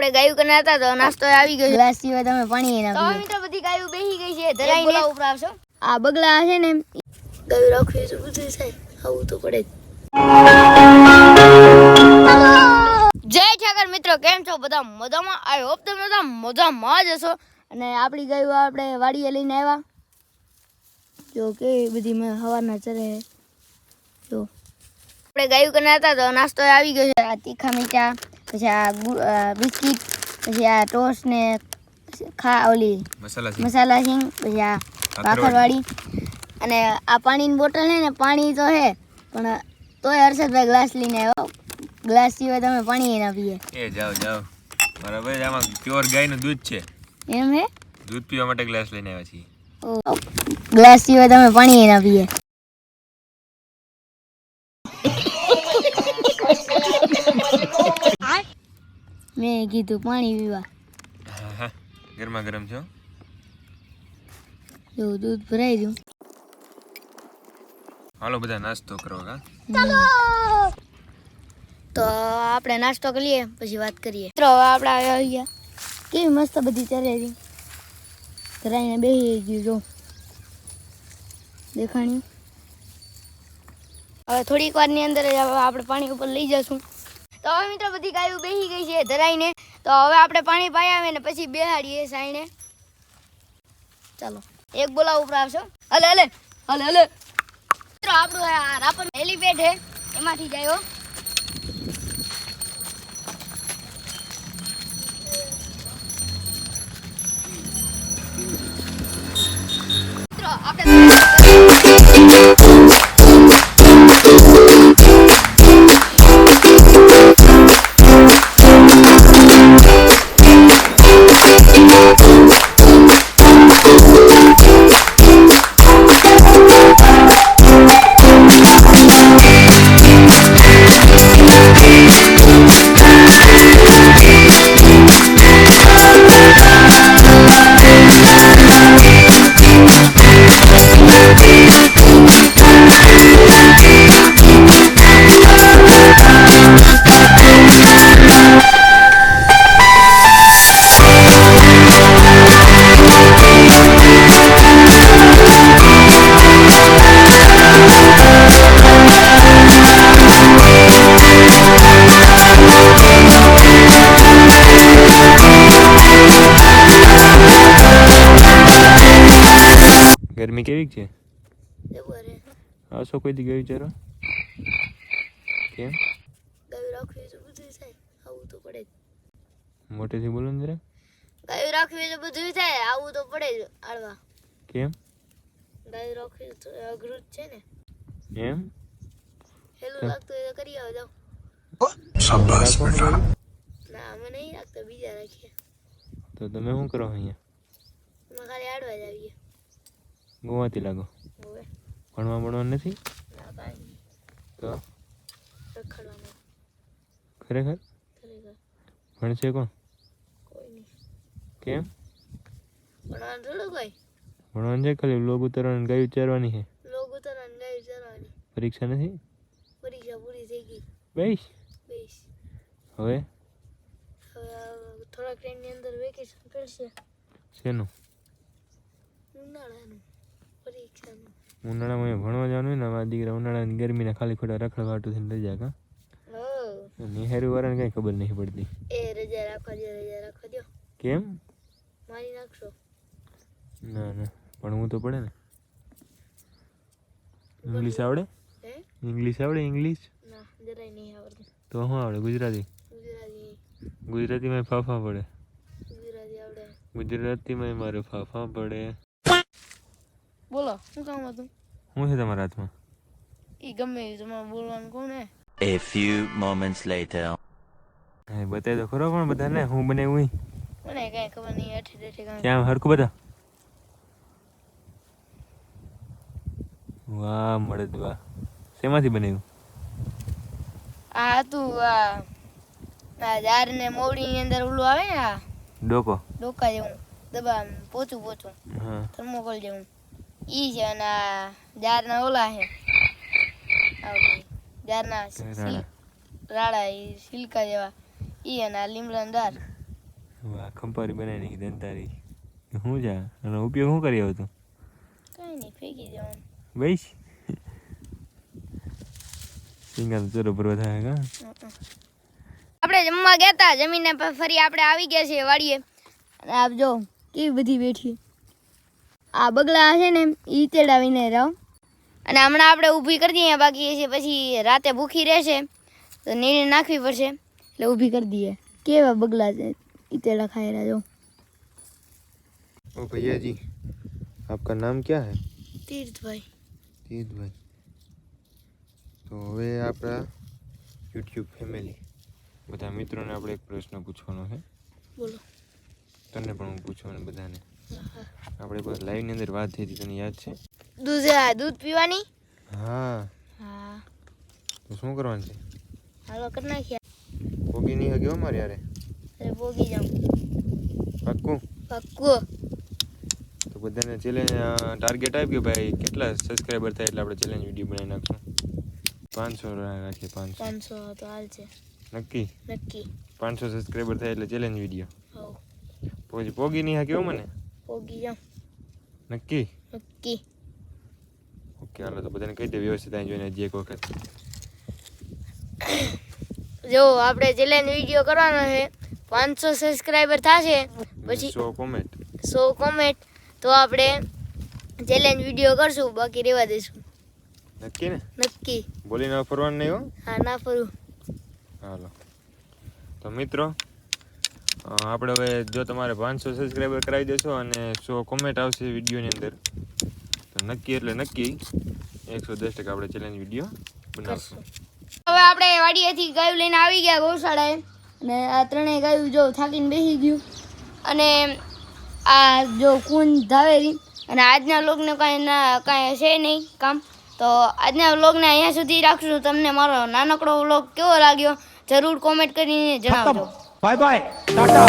આપણે ગાયું કના હતા તો નાસ્તો આવી ગયો ગ્લાસ સિવાય તમે પાણી ના પીઓ. મિત્રો બધી ગાયું બેહી ગઈ છે. ધરાઈને ઉપર આવશો. આ બગલા છે ને ગાયું રાખવી છે બધું થાય. આવું તો પડે જય ઠાકર મિત્રો કેમ છો? બધા મજામાં? આઈ હોપ તમે બધા મજામાં જ હશો. અને આપણી ગાયું આપણે વાડીએ લઈને આવ્યા. જો કેવી બધી હવાના ચરે. જો. આપણે ગાયું કના હતા તો નાસ્તો આવી ગયો છે. આ તીખા મીઠા. પછી આ બિસ્કિટ પછી આ ટોસ્ટ ને ખા ઓલી મસાલા સિંગ. પછી આ ભાખરવાડી અને આ પાણીની બોટલ છે ને પાણી તો છે પણ તોય હર્ષદભાઈ ગ્લાસ લઈને આવ્યો ગ્લાસ સિવાય તમે પાણી ના પીએ. એ જાઓ જાઓ. બરાબર આમાં પ્યોર ગાયનું દૂધ છે. એમ હે? દૂધ પીવા માટે ગ્લાસ લઈને આવ્યા છીએ. ગ્લાસ સિવાય તમે પાણી ના પીએ. મેં કીધું પાણી પીવા. ગરમા ગરમ છો? જો દૂધ ભરાઈ દઉં હાલો બધા નાસ્તો કરો કા? તો આપણે નાસ્તો લઈએ પછી વાત કરીએ. હવે આપણે આવી ગયા કેવી મસ્ત બધી ચરેલી ધરાઈને બેસી ગયું જો. દેખાણી. હવે થોડીક વારની અંદર આપણે પાણી ઉપર લઈ જશું. તો હવે મિત્રો બધી ગાયો બેસી ગઈ છે ધરાઈને. તો હવે આપણે પાણી પાઈ આવે ને પછી બેહાડીએ સાઈને ચાલો, એક બોલા ઉપર આવશો. હલે હલે હલે હલે. મિત્રો, આપણું આ રાપર હેલીપેડ છે, એમાંથી જાય મિત્રો, આપણે ગરમી કેવી છે? એવું રે આવશો કોઈ દી ગયું ચારો કેમ? ગાયું રાખવી તો બધું થાય. આવું તો પડે જ. મોટેથી બોલો ને ગાયું રાખવી તો બધું થાય. આવું તો પડે જ આડવા કેમ? ગાયું રાખવી તો અઘરું જ છે ને. એમ? હેલું લાગતું હોય તો કરી આવો જાઓ. ના અમે નહીં રાખતા બીજા રાખીએ. તો તમે શું કરો અહીંયા? અમે ખાલી આડવા જ આવીએ. ગોવાથી લાગો? ભણવા ભણવા નથી? તો? ખરેખર? ભણશે કોણ? કોઈ નહીં. કેમ? ભણવાનું થોડું ભણવાનું છે ખાલી? લોગ ઉતારવાનું ગાય ઉચ્ચારવાની છે? લોગ ઉતારવાની ગાયું ચરવાની પરીક્ષા નથી? પરીક્ષા પૂરી થઈ ગઈ. બેસ. બેસ. હવે? હવે આ ની અંદર વેકેશન પડશે શેનું? ઉનાળાનું. ઉનાળામાં ભણવા જવાનું ને અમારા દીકરા ઉનાળાની ગરમીના ખાલી ખોટા રખડવા વાટું થઈને રજા કા? નિહારી વાળાને કઈ ખબર નહીં પડતી. એ રજા રાખો દો રજા રાખો દો કેમ? મારી નાખશો. ના ના. ભણવું તો પડે ને. ઇંગ્લિશ આવડે? ઇંગ્લિશ આવડે ઇંગ્લિશ ના જરાય નહીં આવડતું. તો શું આવડે ગુજરાતી? ગુજરાતી. ગુજરાતીમાં ફાફા પડે. ગુજરાતી આવડે. ગુજરાતીમાં મારે ફાફા પડે. બોલો શું કામ હતું? શું છે તમારા હાથમાં? એ ગમે તમારે બોલવાનું કહું ને A few moments later. હા બતાવી તો ખરો પણ બધાને હું બનાવ્યું હું મને કાંઈ ખબર નહીં અઠે અઠે કાંઈ. ક્યાં હરખું બધા? વાહ મળદ વાહ. શેમાંથી બનાવ્યું આ હતું આ આ જાર ને મોવડીની અંદર ઓલું આવે ને આ? ડોકો. ડોકા જેવું દબા પોચું પોચું. હા. થર્મોકોલ જેવું. ઈ છે અને ઝાડના ઓલા છે. ઝાડના રાડા. ઈ સિલકા જેવા. ઈ અને લીમડાના દાર ખંપારી બનાવી નાખી દંતારી. શું જા? આનો ઉપયોગ શું કરી આવતો કઈ નહીં ફેંકી દેવાનું. બઈશ સિંગા તો ચરો ભરવા થાય કા? આપણે જમવા ગયા હતા જમીને ફરી આપણે આવી ગયા છીએ વાડીએ. અને આપ જો કેવી બધી બેઠી. આ બગલા હશે ને એ તેડાવીને રહો. અને હમણાં આપણે ઊભી કરી દઈએ બાકી છે પછી રાતે ભૂખી રહેશે તો નીને નાખવી પડશે. એટલે ઊભી કરી દઈએ. કેવા બગલા છે ઈતેડા ખાઈ રહ્યા જો ભૈયાજી આપકા નામ ક્યાં હે? તીર્થભાઈ. તીર્થભાઈ. તો હવે આપણા યુટ્યુબ ફેમિલી બધા મિત્રોને આપણે એક પ્રશ્ન પૂછવાનો છે. બોલો. તને પણ હું પૂછવાનો બધાને. આપણે બસ લાઈવની અંદર વાત થઈ હતી તને યાદ છે? દૂધ દૂધ પીવાની? હા. હા. તો શું કરવાનું છે? હાલો કર નાખ્યા ભોગી નહીં હગ્યો મારે યારે? અરે ભોગી જાઉં. પાક્કું? પક્કો. તો બધાને ચેલેન્જ ટાર્ગેટ આપ્યું ભાઈ. કેટલા સબસ્ક્રાઈબર થાય એટલે આપણે ચેલેન્જ વીડિયો બનાવી નાખશું? પાંચસો રાખીએ પાંચસો. પાંચસો તો હાલ છે. નક્કી? નક્કી. પાંચસો સબસ્ક્રાઈબર થાય એટલે ચેલેન્જ વીડિયો પછી પોગી નહીં કેવો મને? પોગી જાઉં નક્કી નક્કી ઓકે હાલો તો બધાને કહી દે વ્યવસ્થિત અહીં જોઈને જે એક વખત જો આપણે ચેલેન્જ વીડિયો કરવાનો છે પાંચસો સબસ્ક્રાઈબર થશે પછી સો કોમેન્ટ સો કોમેન્ટ તો આપણે ચેલેન્જ વીડિયો કરશું બાકી રહેવા દઈશું નક્કી ને નક્કી બોલીને ના ફરવાનું નહીં હો હા ના ફરું હાલો તો મિત્રો આપણે હવે જો તમારે પાંચસો સબસ્ક્રાઈબર કરાવી દેશો અને સો કોમેન્ટ આવશે વિડીયોની અંદર. તો નક્કી એટલે નક્કી. એકસો દસ ટકા આપણે ચેલેન્જ વીડિયો બનાવશું. હવે આપણે વાડીએથી ગાયું લઈને આવી ગયા ગૌશાળાએ. અને આ ત્રણેય ગાયું જો થાકીને બેસી ગયું. અને આ જો કુંજ ધાવેરી. અને આજના લોગને કાંઈ ના, કાંઈ છે નહીં કામ. તો આજના વ્લોગને અહીંયા સુધી રાખશું. તમને મારો નાનકડો વ્લોગ કેવો લાગ્યો, જરૂર કોમેન્ટ કરીને જણાવજો. Bye bye Tata